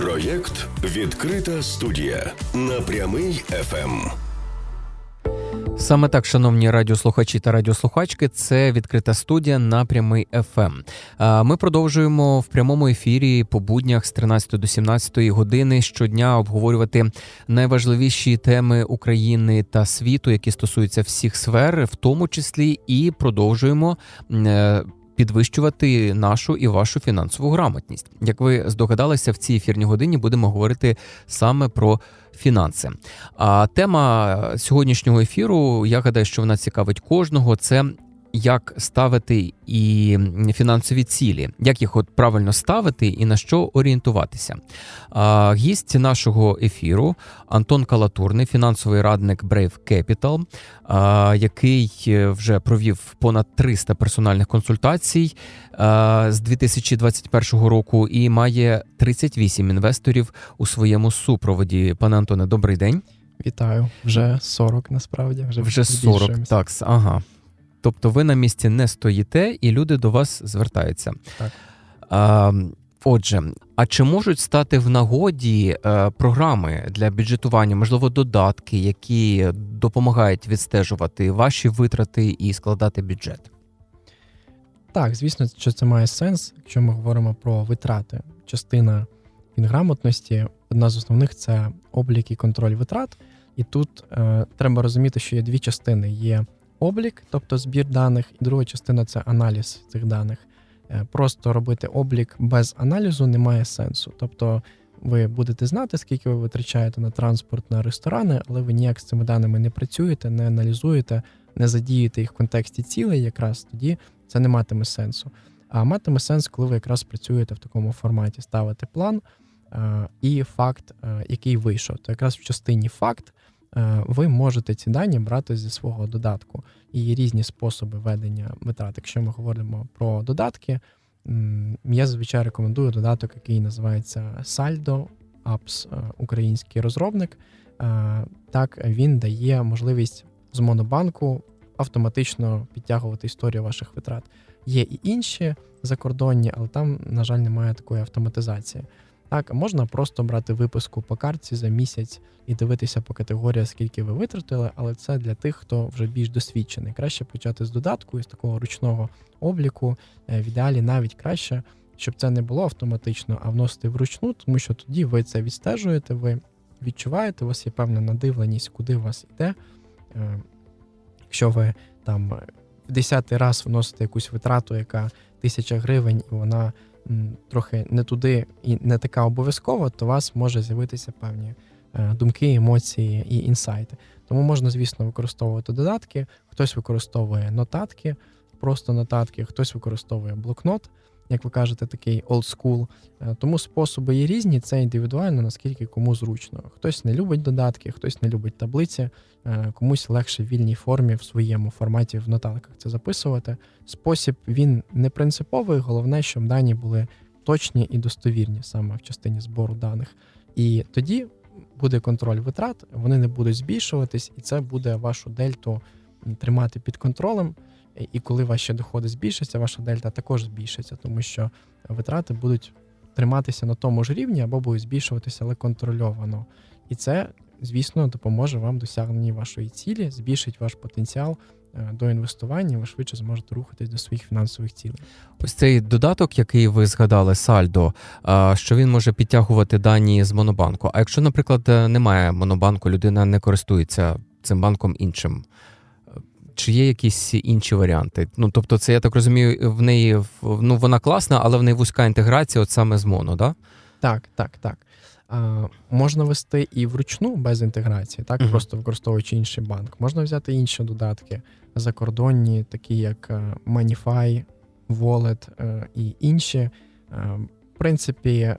Проєкт Відкрита студія на прямий Ем. ФМ. Саме так, шановні радіослухачі та радіослухачки, це відкрита студія на прямий ФМ. Ми продовжуємо в прямому ефірі по буднях з 13 до 17 години щодня обговорювати найважливіші теми України та світу, які стосуються всіх сфер, в тому числі і продовжуємо. Підвищувати нашу і вашу фінансову грамотність. Як ви здогадалися, в цій ефірній годині будемо говорити саме про фінанси. А тема сьогоднішнього ефіру, я гадаю, що вона цікавить кожного. Це як ставити і фінансові цілі, як їх от правильно ставити і на що орієнтуватися. Гість нашого ефіру Антон Калатурний, фінансовий радник Brave Capital, який вже провів понад 300 персональних консультацій з 2021 року і має 38 інвесторів у своєму супроводі. Пане Антоне, добрий день. Вітаю. Вже 40 насправді. Вже, Вже 40, збільшуємося. так, ага. Тобто ви на місці не стоїте, і люди до вас звертаються. Так. А, отже, а чи можуть стати в нагоді е, програми для бюджетування, можливо, додатки, які допомагають відстежувати ваші витрати і складати бюджет? Так, звісно, що це має сенс, якщо ми говоримо про витрати. Частина фінграмотності, одна з основних це облік і контроль витрат. І тут е, треба розуміти, що є дві частини: є облік, тобто збір даних, і друга частина це аналіз цих даних. Е, просто робити облік без аналізу не має сенсу. Тобто ви будете знати, скільки ви витрачаєте на транспорт, на ресторани, але ви ніяк з цими даними не працюєте, не аналізуєте, не задіюєте їх в контексті цілей, якраз тоді це не матиме сенсу. А матиме сенс, коли ви якраз працюєте в такому форматі, ставите план е, і факт, е, який вийшов. То якраз в частині факт ви можете ці дані брати зі свого додатку. І є різні способи ведення витрат. Якщо ми говоримо про додатки, я зазвичай рекомендую додаток, який називається Saldo Apps, е, український розробник. Е, Так, він дає можливість з монобанку автоматично підтягувати історію ваших витрат. Є і інші закордонні, але там, на жаль, немає такої автоматизації. Так, можна просто брати виписку по картці за місяць і дивитися по категоріях, скільки ви витратили, але це для тих, хто вже більш досвідчений. Краще почати з додатку і з такого ручного обліку. Е, В ідеалі навіть краще, щоб це не було автоматично, а вносити вручну, тому що тоді ви це відстежуєте, ви відчуваєте, у вас є певна надивленість, куди у вас йде. Е, Якщо ви там в десятий раз вносите якусь витрату, яка тисяча гривень, і вона трохи не туди і не така обов'язкова, то у вас може з'явитися певні е, думки, емоції і інсайти. Тому можна, звісно, використовувати додатки, хтось використовує нотатки, просто нотатки, хтось використовує блокнот, як ви кажете, такий school. Е, Тому способи є різні, це індивідуально, наскільки кому зручно. Хтось не любить додатки, хтось не любить таблиці, е, комусь легше в вільній формі в своєму форматі в нотатках це записувати. Спосіб він не принциповий, головне, щоб дані були точні і достовірні саме в частині збору даних. І тоді буде контроль витрат, вони не будуть збільшуватись, і це буде вашу дельту тримати під контролем. І- коли ваші доходи збільшаться, ваша дельта також збільшиться, тому що витрати будуть триматися на тому ж рівні або будуть збільшуватися, але контрольовано. І це, звісно, допоможе вам досягненні вашої цілі, збільшить ваш потенціал е, до інвестування, ви швидше зможете рухатись до своїх фінансових цілей. Ось цей додаток, який ви згадали, Сальдо, що він може підтягувати дані з монобанку. А якщо, наприклад, е, немає монобанку, людина не користується цим банком іншим. Чи є якісь інші варіанти? Ну тобто, це я так розумію, в неї ну вона класна, але в неї вузька інтеграція, от саме з моно, да? Так, так, так. А, можна вести і вручну без інтеграції, так Мгм. просто використовуючи інший банк. Можна взяти інші додатки закордонні, такі як е, Manify, Wallet е, і інші. Е, В принципі,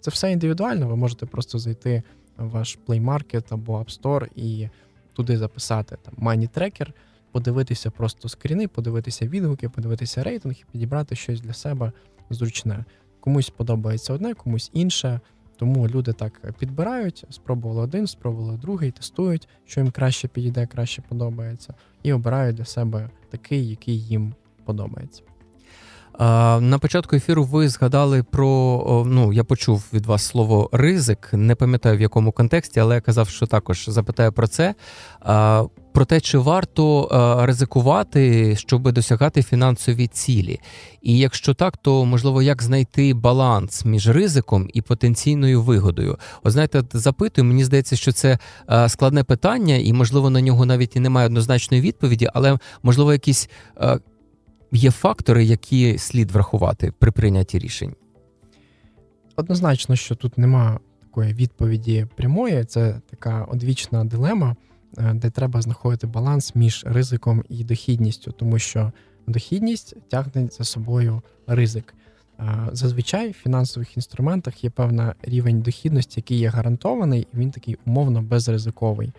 це все індивідуально. Ви можете просто зайти в ваш Play Market або App Store і туди записати там Money Tracker, подивитися просто скріни, подивитися відгуки, подивитися рейтинг і підібрати щось для себе зручне. Комусь подобається одне, комусь інше. Тому люди так підбирають, спробували один, спробували другий, тестують, що їм краще підійде, краще подобається, і обирають для себе такий, який їм подобається. На початку ефіру ви згадали про ну я почув від вас слово ризик. Не пам'ятаю в якому контексті, але я казав, що також запитаю про це. Про те, чи варто ризикувати, щоб досягати фінансові цілі. І якщо так, то можливо як знайти баланс між ризиком і потенційною вигодою? От знаєте, запитую, мені здається, що це складне питання, і можливо на нього навіть і немає однозначної відповіді, але можливо якісь. Є фактори, які слід врахувати при прийнятті рішень. Однозначно, що тут нема такої відповіді прямої, це така одвічна дилема, е, де треба знаходити баланс між ризиком і дохідністю, тому що дохідність тягне за собою ризик. Е, Зазвичай в фінансових інструментах є певний рівень дохідності, який є гарантований, і він такий умовно безризиковий.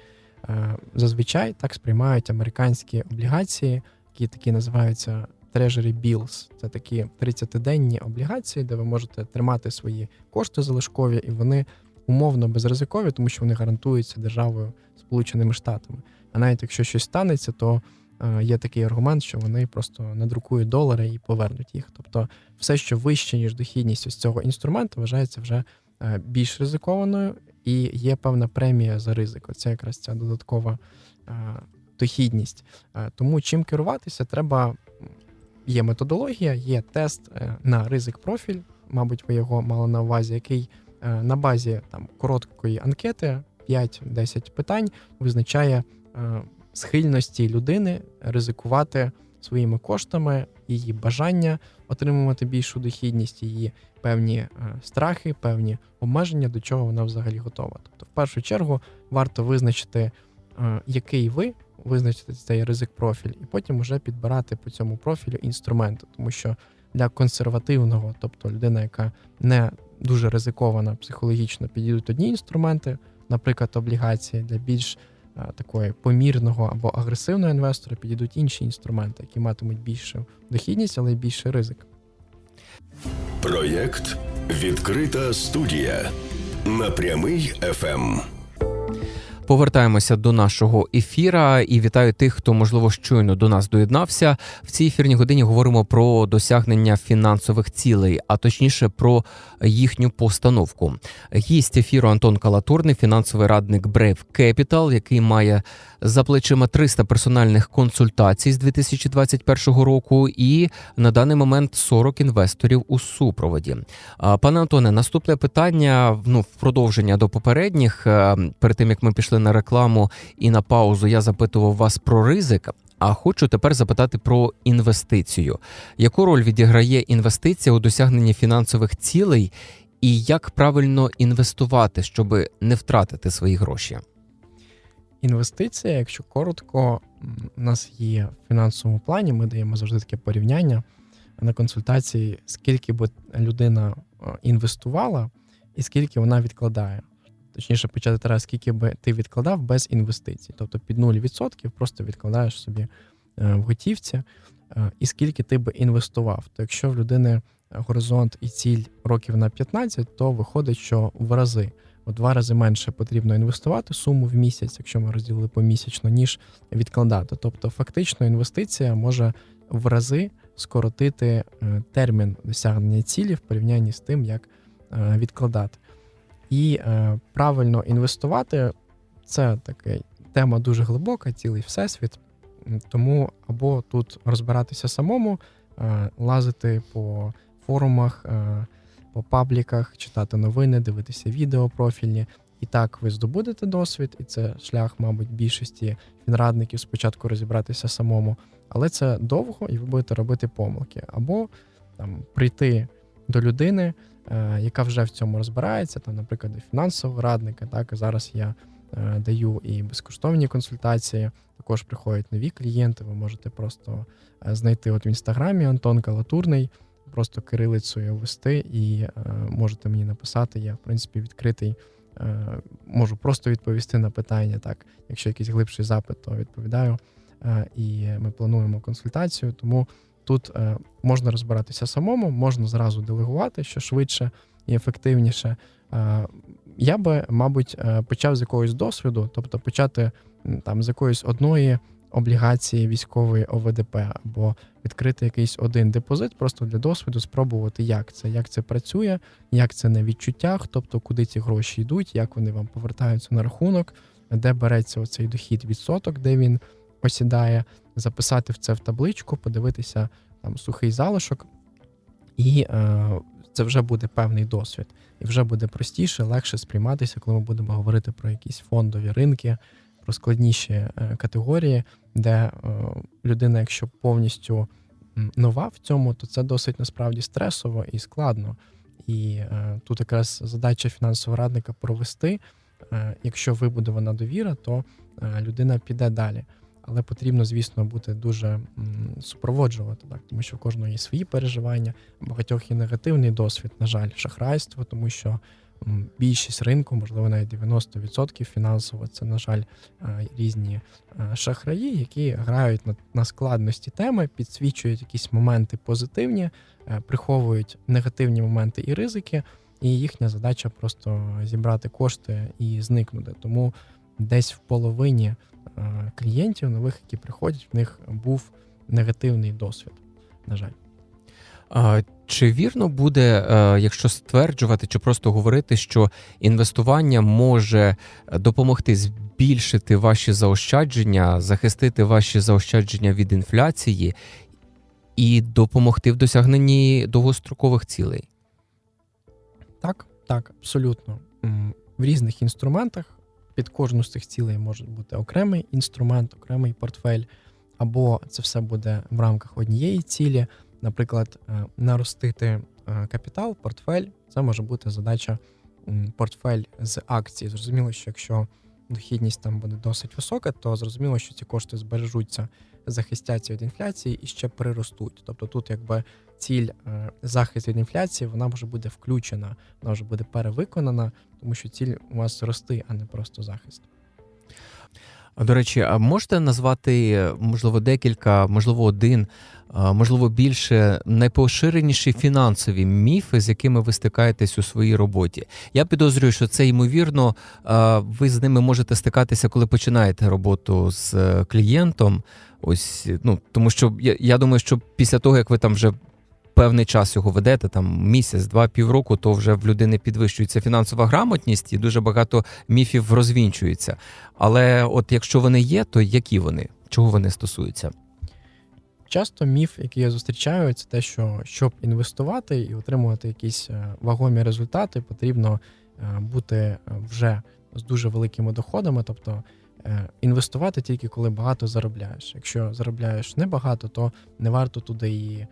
Е, Зазвичай так сприймають американські облігації, які такі називаються Treasury Bills. Це такі 30-денні облігації, де ви можете тримати свої кошти залишкові, і вони умовно безризикові, тому що вони гарантуються державою Сполученими Штатами. А навіть якщо щось станеться, то е, є такий аргумент, що вони просто надрукують долари і повернуть їх. Тобто, все, що вище ніж дохідність ось цього інструменту, вважається вже е, більш ризикованою, і є певна премія за ризик. Оце якраз ця додаткова е, дохідність. Тому чим керуватися, треба. Є методологія, є тест е, на ризик профіль, мабуть, ви його мали на увазі, який е, на базі там короткої анкети 5-10 питань визначає е, схильності людини ризикувати своїми коштами, її бажання отримувати більшу дохідність, її певні страхи, певні обмеження, до чого вона взагалі готова. Тобто, в першу чергу варто визначити, який ви, визначити цей ризик профіль, і потім вже підбирати по цьому профілю інструменти, тому що для консервативного, тобто людина, яка не дуже ризикована психологічно, підійдуть одні інструменти, наприклад, облігації для більш е, такої помірного або агресивного інвестора підійдуть інші інструменти, які матимуть більшу дохідність, але й більший ризик. Проєкт Відкрита студія на прямий. ФМ. Повертаємося до нашого ефіра і вітаю тих, хто можливо щойно до нас доєднався. В цій ефірній годині говоримо про досягнення фінансових цілей, а точніше про їхню постановку. Гість ефіру Антон Калатурний, фінансовий радник Brave Capital, який має за плечима 300 персональних консультацій з 2021 року, і на даний момент 40 інвесторів у супроводі. Пане Антоне, наступне питання ну в продовження до попередніх. Е, Перед тим як ми пішли на рекламу і на паузу, я запитував вас про ризик. А хочу тепер запитати про інвестицію. Яку роль відіграє інвестиція у досягненні фінансових цілей, і як правильно інвестувати, щоб не втратити свої гроші? Інвестиція, якщо коротко, у нас є в фінансовому плані, ми даємо завжди таке порівняння на консультації, скільки би людина е, інвестувала і скільки вона відкладає. Точніше, почати треба, скільки би ти відкладав без інвестицій. Тобто під 0% просто відкладаєш собі е, в готівці, е, і скільки ти би інвестував. То якщо в людини горизонт і ціль років на 15, то виходить, що в рази у два рази менше потрібно інвестувати суму в місяць, якщо ми розділили помісячно, ніж відкладати. Тобто, фактично, інвестиція може в рази скоротити е, термін досягнення цілі в порівнянні з тим, як відкладати. І е, правильно інвестувати це така тема дуже глибока, цілий всесвіт. Тому або тут розбиратися самому, е, лазити по форумах, е, по пабліках, читати новини, дивитися відео профільні. І так ви здобудете досвід, і це шлях, мабуть, більшості фінрадників спочатку розібратися самому. Але це довго, і ви будете робити помилки. Або там прийти до людини, е, яка вже в цьому розбирається, там, наприклад, фінансового радника. Так зараз я е, даю і безкоштовні консультації. Також приходять нові клієнти. Ви можете просто е, знайти от в інстаграмі Антон Калатурний, просто кирилицею ввести, і можете мені написати. Я, в принципі, відкритий. Можу просто відповісти на питання. Так, якщо якийсь глибший запит, то відповідаю. І ми плануємо консультацію. Тому тут е, можна розбиратися самому, можна зразу делегувати, що швидше і ефективніше. Е, Я би, мабуть, е, почав з якогось досвіду, тобто почати там з якоїсь одної облігації військової ОВДП, або відкрити якийсь один депозит, просто для досвіду спробувати, як це, як це працює, як це на відчуттях, тобто куди ці гроші йдуть, як вони вам повертаються на рахунок, де береться оцей дохід відсоток, де він осідає, записати в це в табличку, подивитися там сухий залишок, і е, це вже буде певний досвід. І вже буде простіше, легше сприйматися, коли ми будемо говорити про якісь фондові ринки, про складніші е, категорії, де е, людина, якщо повністю нова в цьому, то це досить насправді стресово і складно. І е, тут якраз задача фінансового радника провести. Е, якщо вибудована довіра, то е, людина піде далі. Але потрібно, звісно, бути дуже супроводжувати, так, тому що в кожного є свої переживання, багатьох є негативний досвід, на жаль, шахрайство, тому що більшість ринку, можливо, навіть 90% фінансово, це, на жаль, е, різні е, шахраї, які грають на, на складності теми, підсвічують якісь моменти позитивні, е, приховують негативні моменти і ризики. І їхня задача просто зібрати кошти і зникнути. Тому десь в половині клієнтів нових, які приходять, в них був негативний досвід. На жаль, А, Чи вірно буде, е, якщо стверджувати чи просто говорити, що інвестування може допомогти збільшити ваші заощадження, захистити ваші заощадження від інфляції і допомогти в досягненні довгострокових цілей? так, так, абсолютно. В різних інструментах під кожну з цих цілей може бути окремий інструмент, окремий портфель, або це все буде в рамках однієї цілі. Наприклад, е, наростити е, капітал, портфель. Це може бути задача портфель з акцій. Зрозуміло, що якщо дохідність там буде досить висока, то зрозуміло, що ці кошти збережуться, захистяться від інфляції і ще приростуть. Тобто тут, якби ціль захисту захист від інфляції, вона вже буде включена, вона вже буде перевиконана, тому що ціль у вас рости, а не просто захист. До речі, а можете назвати, можливо, декілька, можливо, один, можливо, більше найпоширеніші фінансові міфи, з якими ви стикаєтесь у своїй роботі? Я підозрюю, що це ймовірно, ви з ними можете стикатися, коли починаєте роботу з е, клієнтом. Ось, ну тому що я, я думаю, що після того, як ви там вже певний час його ведете, там місяць, два, півроку, то вже в людини підвищується фінансова грамотність і дуже багато міфів розвінчується. Але от якщо вони є, то які вони? Чого вони стосуються? Часто міф, який я зустрічаю, це те, що щоб інвестувати і отримувати якісь е, вагомі результати, потрібно е, бути е, вже з дуже великими доходами, тобто інвестувати тільки коли багато заробляєш. Якщо заробляєш небагато, то не варто туди і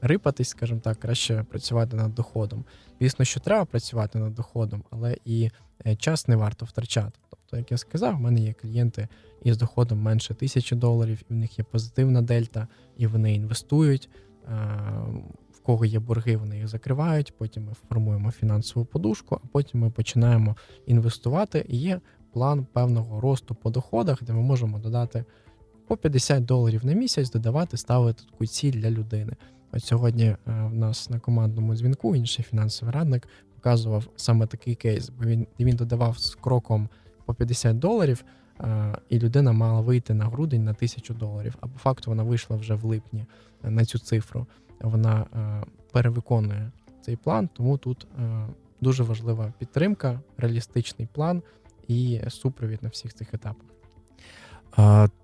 рипатись, скажімо так, краще працювати над доходом. Звісно, що треба працювати над доходом, але і е, час не варто втрачати. Тобто, як я сказав, в мене є клієнти із доходом менше тисячі доларів, і в них є позитивна дельта, і вони інвестують. Е, В кого є борги, вони їх закривають. Потім ми формуємо фінансову подушку, а потім ми починаємо інвестувати. І є план певного росту по доходах, де ми можемо додати по 50 доларів на місяць, додавати, ставити таку ціль для людини. От сьогодні е, в нас на командному дзвінку інший фінансовий радник показував саме такий кейс, бо він, він додавав з кроком по 50 доларів, е, і людина мала вийти на грудень на 1000 доларів. А по факту вона вийшла вже в липні на цю цифру. Вона е, перевиконує цей план, тому тут дуже важлива підтримка, реалістичний план і супровід на всіх цих етапах.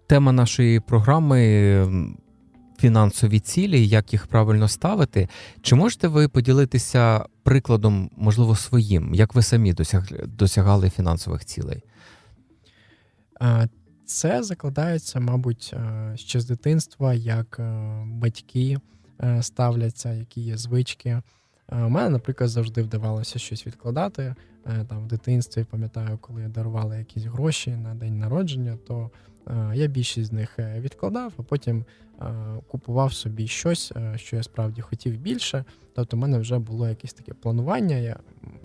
Тема нашої програми фінансові цілі, як їх правильно ставити. Чи можете ви поділитися прикладом, можливо, своїм, як ви самі досягали фінансових цілей? Це закладається, мабуть, ще з дитинства, як е, батьки е, ставляться, які є звички. Е, У мене, наприклад, завжди вдавалося щось відкладати. Е, Там в дитинстві пам'ятаю, коли дарували якісь гроші на день народження, то е, я більшість з них е, відкладав, а потім е, купував собі щось, е, що я справді хотів більше. Тобто, в мене вже було якесь таке планування. Я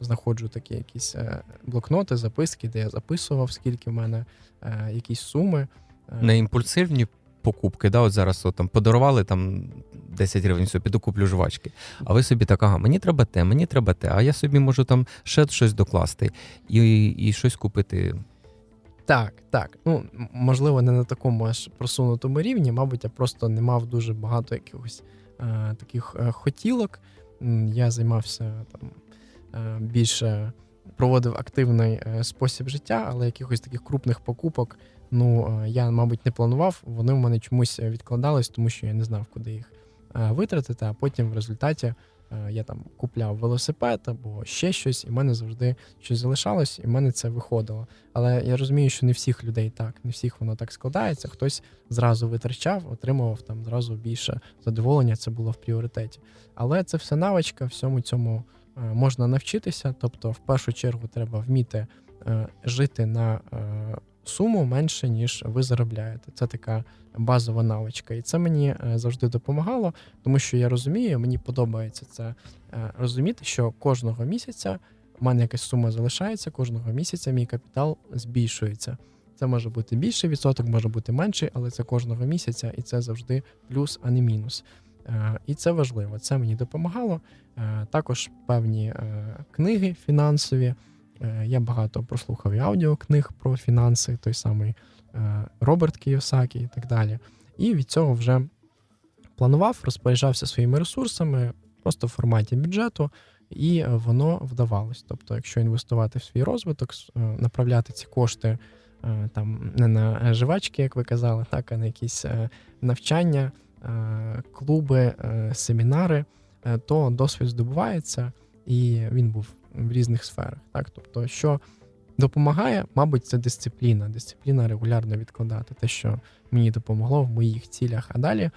знаходжу такі якісь е, блокноти, записки, де я записував, скільки в мене е, якісь суми. Е, На імпульсивні покупки, да, от зараз от, там подарували там 10 гривень собі докуплю жвачки. А ви собі так, ага, мені треба те, мені треба те, а я собі можу там ще щось докласти і, і щось купити. Так, так. Ну, можливо, не на такому аж просунутому рівні. Мабуть, я просто не мав дуже багато якихось е, таких е, хотілок. Я займався там е, більше проводив активний е, спосіб життя, але якихось таких крупних покупок, ну е, я, мабуть, не планував. Вони в мене чомусь відкладались, тому що я не знав, куди їх е, витратити. А потім в результаті е, я там купляв велосипед або ще щось, і в мене завжди щось залишалось, і в мене це виходило. Але я розумію, що не всіх людей так, не всіх воно так складається. Хтось зразу витрачав, отримував там зразу більше задоволення. Це було в пріоритеті. Але це все навичка, всьому цьому е, можна навчитися. Тобто, в першу чергу, треба вміти е, жити на е, суму менше, ніж ви заробляєте. Це така базова навичка. І це мені е, завжди допомагало, тому що я розумію, мені подобається це е, розуміти, що кожного місяця у мене якась сума залишається, кожного місяця мій капітал збільшується. Це може бути більший відсоток, може бути менший, але це кожного місяця, і це завжди плюс, а не мінус. Е, І це важливо. Це мені допомагало. Також певні книги фінансові. Е, Я багато прослухав і аудіокниг про фінанси, той самий е, Роберт Кіосакі і так далі. І від цього вже планував, розпоряджався своїми ресурсами просто в форматі бюджету, і е, воно вдавалось. Тобто, якщо інвестувати в свій розвиток, направляти ці кошти там не на жвачки, як ви казали, так, а на якісь навчання, клуби, семінари, то досвід здобувається, і він був в різних сферах. Так? Тобто, що допомагає, мабуть, це дисципліна. Дисципліна регулярно відкладати те, що мені допомогло в моїх цілях. А далі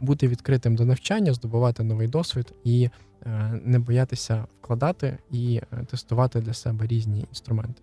бути відкритим до навчання, здобувати новий досвід і е, не боятися вкладати і е, тестувати для себе різні інструменти.